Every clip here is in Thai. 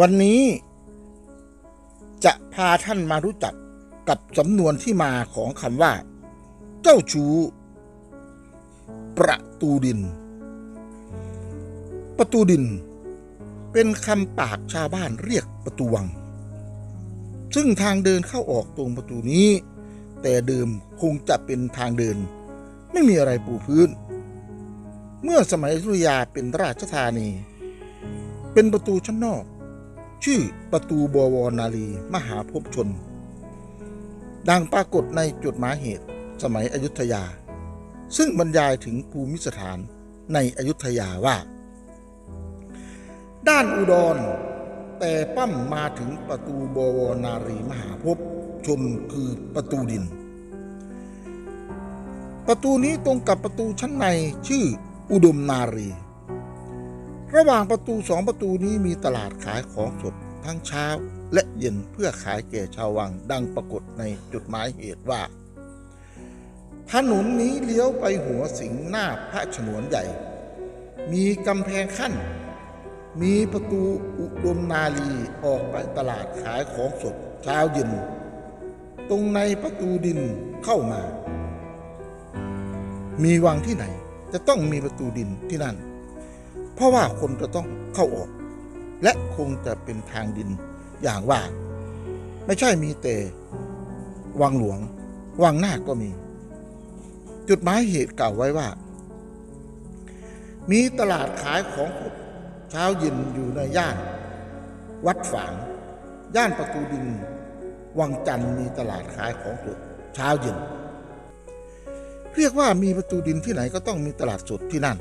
วันนี้จะพาท่านมารู้จักกับสำนวนที่มาของคำว่า เจ้าชู้ประตูดิน ประตูดิน เป็นคำปากชาวบ้านเรียกประตูวัง ซึ่งทางเดินเข้าออกตรงประตูนี้ แต่เดิมคงจะเป็นทางเดิน ไม่มีอะไรปูพื้น เมื่อสมัยอยุธยาเป็นราชธานี เป็นประตูชั้นนอก ชื่อประตูบวรนารีมหาภพชน ดังปรากฏในจดหมายเหตุสมัยอยุธยา ซึ่งบรรยายถึงภูมิสถานในอยุธยาว่า ด้านอุดร แต่ปั้มมาถึงประตูบวรนารีมหาภพชนคือประตูดิน ประตูนี้ตรงกับประตูชั้นในชื่ออุดมนารี ระหว่างประตูสองประตูนี้มีตลาดขายของสดทั้งเช้าและเย็นเพื่อขายแก่ชาววังดังปรากฏในจุดหมายเหตุว่า ถนนนี้เลี้ยวไปหัวสิงห์หน้าพระฉนวนใหญ่ มีกำแพงขั้น มีประตูอุดมนาลีออกไปตลาดขายของสดเช้าเย็น ตรงในประตูดินเข้ามา มีวังที่ไหนจะต้องมีประตูดินที่นั่น เพราะว่าคนจะต้องเข้าออก และคงจะเป็นทางดินอย่างว่า ไม่ใช่มีแต่วังหลวง วังหน้าก็มี จุดหมายเหตุกล่าวไว้ว่า มีตลาดขายของสดเช้าเย็นอยู่ในย่าน วัดฝาง ย่านประตูดิน วังจันทร์มีตลาดขายของสดเช้าเย็น เรียกว่ามีประตูดินที่ไหนก็ต้องมีตลาดสดที่นั่น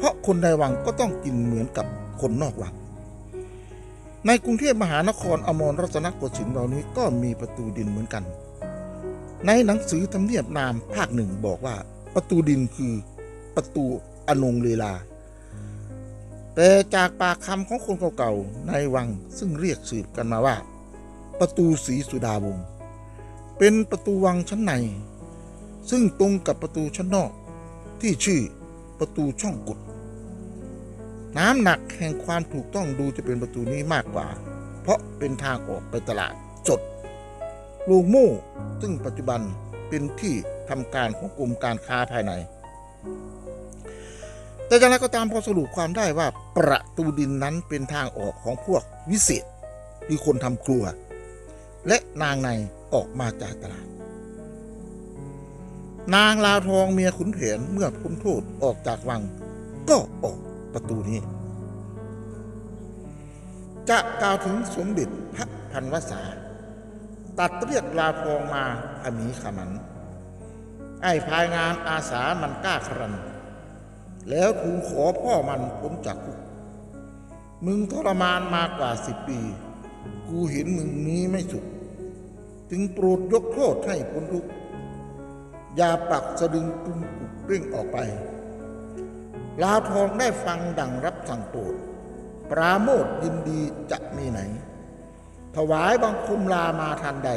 เพราะคนในวังก็ต้องกินเหมือนกับคนนอกวัง ในกรุงเทพมหานครอมรรัตนโกสินทร์เรานี้ก็มีประตูดินเหมือนกัน ในหนังสือทำเนียบนามภาคหนึ่งบอกว่า ประตูดินคือประตูอนงเลลา แต่จากปากคำของคนเก่าๆในวังซึ่งเรียกสืบกันมาว่า ประตูศรีสุดาวง เป็นประตูวังชั้นใน ซึ่งตรงกับประตูชั้นนอกที่ชื่อประตูช่องกุด น้ำหนักแห่งความถูกต้องดูจะเป็นประตูนี้มากกว่า เพราะเป็นทางออกไปตลาดสดโรงโม่ซึ่งปัจจุบันเป็นที่ทำการของกรมการค้าภายใน แต่อย่างไรก็ตามพอสรุปความได้ว่าประตูดินนั้นเป็นทางออกของพวกวิเศษคือคนทำครัว และนางในออกมาจากตลาด นางลาวทองเมียขุนแผนเมื่อพ้นโทษออกจากวัง ก็ออก ประตูนี้ จะกล่าวถึงสมเด็จพระพันวษา ตัดเรียกลาวทองมาขมีขมันไอ้พายงานอาสามันกล้าครัน แล้วทูลขอพ่อมันพ้นจากคุกมึงทรมานมากว่าสิบปี กูเห็นมึงนี้ไม่สุข จึงโปรดยกโทษให้พ้นทุกอย่าปักสะดึงตุงปุกเร่งออกไป ลาวทองได้ฟังดังรับสั่งโปรดปราโมทยินดีจะมีไหน ถวายบังคมลามาทันใด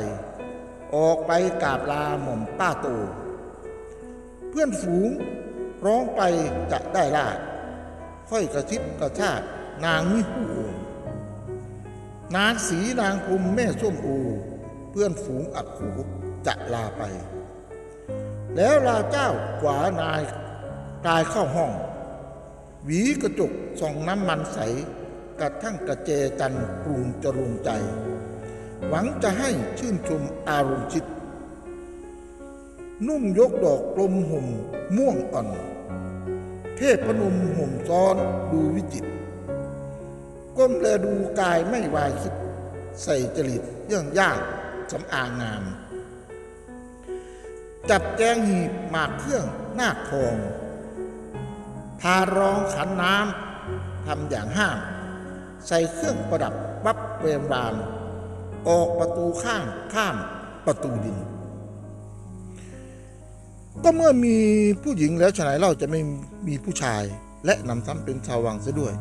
ออกไปกราบลาหม่อมป้าโต เพื่อนฝูงร้องไปจะได้ลาด ค่อยกระซิบกระชากนางมิหูนางสีนางพรมแม่ส้มโอเพื่อนฝูงอักขูจะลาไป แล้วลาเจ้ากว่านายตายเข้าห้อง หวีกระจกส่องน้ำมันใสกระทั่งกระเจจันปรุงจรุงใจ หวังจะให้ชื่นชมอารมณ์จิต นุ่งยกดอกกลมห่มม่วงอ่อน เทพพนมห่มซ้อนดูวิจิต ก้มแลดูกายไม่วายคิด ใส่จริตเยื่องยางสำอางงาม จับแกงหีบหมากเครื่องหน้าคทอง ทารองขันน้ำทำอย่างห้าม ใส่เครื่องประดับวับเวมวานออกประตูข้างข้ามประตูดิน ก็เมื่อมีผู้หญิงแล้วฉะไหนเราจะไม่มีผู้ชาย และนำซ้ำเป็นชาววังเสียด้วย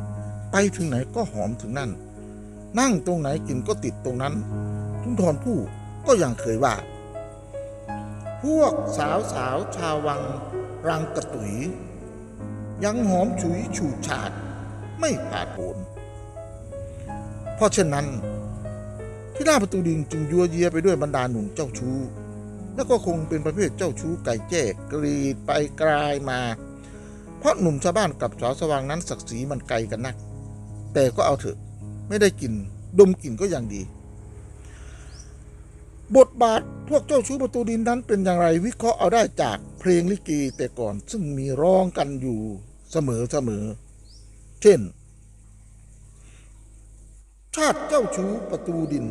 ไปถึงไหนก็หอมถึงนั่น นั่งตรงไหนกินก็ติดตรงนั้น ทุนทรผู้ก็ยังเคยว่า พวกสาวสาวชาววังรังกระตุย ยังหอมฉุยฉูดฉาดไม่ผาดโผนพราะเช่นนั้น ที่หน้าประตูดินจึงยัวเยียไปด้วยบรรดาหนุ่มเจ้าชู้ แล้วก็คงเป็นประเภทเจ้าชู้ไก่แจ้กรีดไปกลายมา เพราะหนุ่มชาวบ้านกับสาวสว่างนั้นศักดิ์ศรีมันไกลกันนัก แต่ก็เอาเถอะไม่ได้กลิ่นดมกลิ่นก็ยังดี บทบาทพวกเจ้าชู้ประตูดินนั้นเป็นอย่างไรวิเคราะห์เอาได้จากเพลงลิเกแต่ก่อนซึ่งมีร้องกันอยู่ เสมอเสมอ เช่น ชาติเจ้าชู้ประตูดิน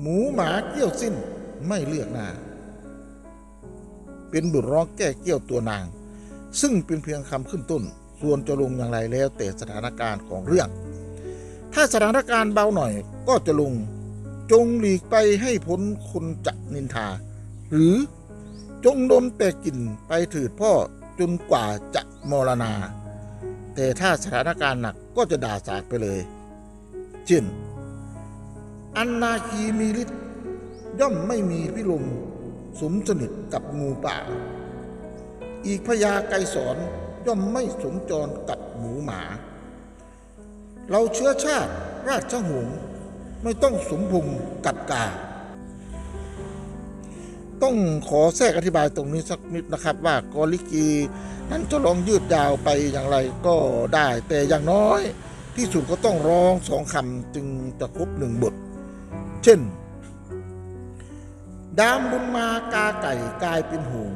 หมูหมาเกี้ยวสิ้นไม่เลือกหน้า เป็นบทร้องแก้เกี้ยวตัวนาง ซึ่งเป็นเพียงคำขึ้นต้น ส่วนจะลงอย่างไรแล้วแต่สถานการณ์ของเรื่อง ถ้าสถานการณ์เบาหน่อยก็จะลงจงหลีกไปให้พ้นคนจะนินทา หรือจงดมแต่กลิ่นไปถืดพ่อ จนกว่าจะมรณา แต่ถ้าสถานการณ์หนักก็จะด่าสากไปเลย เช่น อันนาคีมีฤทธิ์ย่อมไม่มีพิลมสมสนิทกับงูป่า อีกพญาไกรสอนย่อมไม่สมจรกับหมูหมา เราเชื้อชาติราชหงส์ไม่ต้องสมพงกับกา ต้องขอแทรกอธิบายตรงนี้สักนิดนะครับว่ากอลิกีนั้นจะลองยืดยาวไปอย่างไรก็ได้ แต่อย่างน้อยที่สุดก็ต้องร้องสองคำจึงจะครบหนึ่งบท เช่น ดามบุญมากาไก่กลายเป็นหง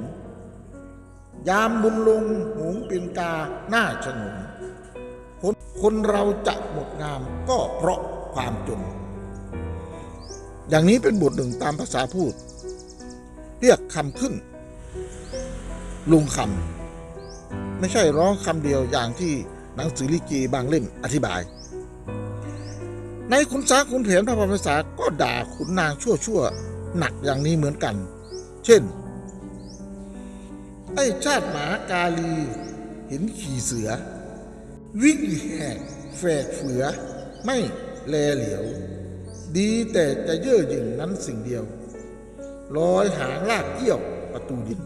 ยามบุญลงหงเป็นกาหน้าฉงนคนคนเราจะหมดงามก็เพราะความจน อย่างนี้เป็นบทหนึ่งตามภาษาพูด เรียกคำขึ้น ลุงคำไม่ใช่ร้องคำเดียวอย่างที่หนังสือลิเกีบางเล่มอธิบาย ในขุนสาขุนเถนพระพรภาษาก็ด่าขุนนางชั่วชั่วๆหนักอย่างนี้เหมือนกัน เช่น ไอ้ชาติหมากาลี เห็นขี่เสือ วิ่งแหกแฝกเฝือ ไม่แลเหลียว ดีแต่จะเย่อหยิ่งนั้นสิ่งเดียว ลอยหางลากเอี้ยวประตูดิน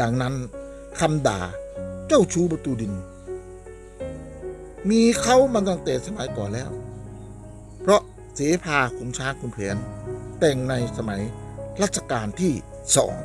ดังนั้นคำด่าเจ้าชู้ประตูดิน มีเขามาตั้งแต่สมัยก่อนแล้ว เพราะเสภาขุนช้างขุนแผนแต่งในสมัยรัชกาลที่สอง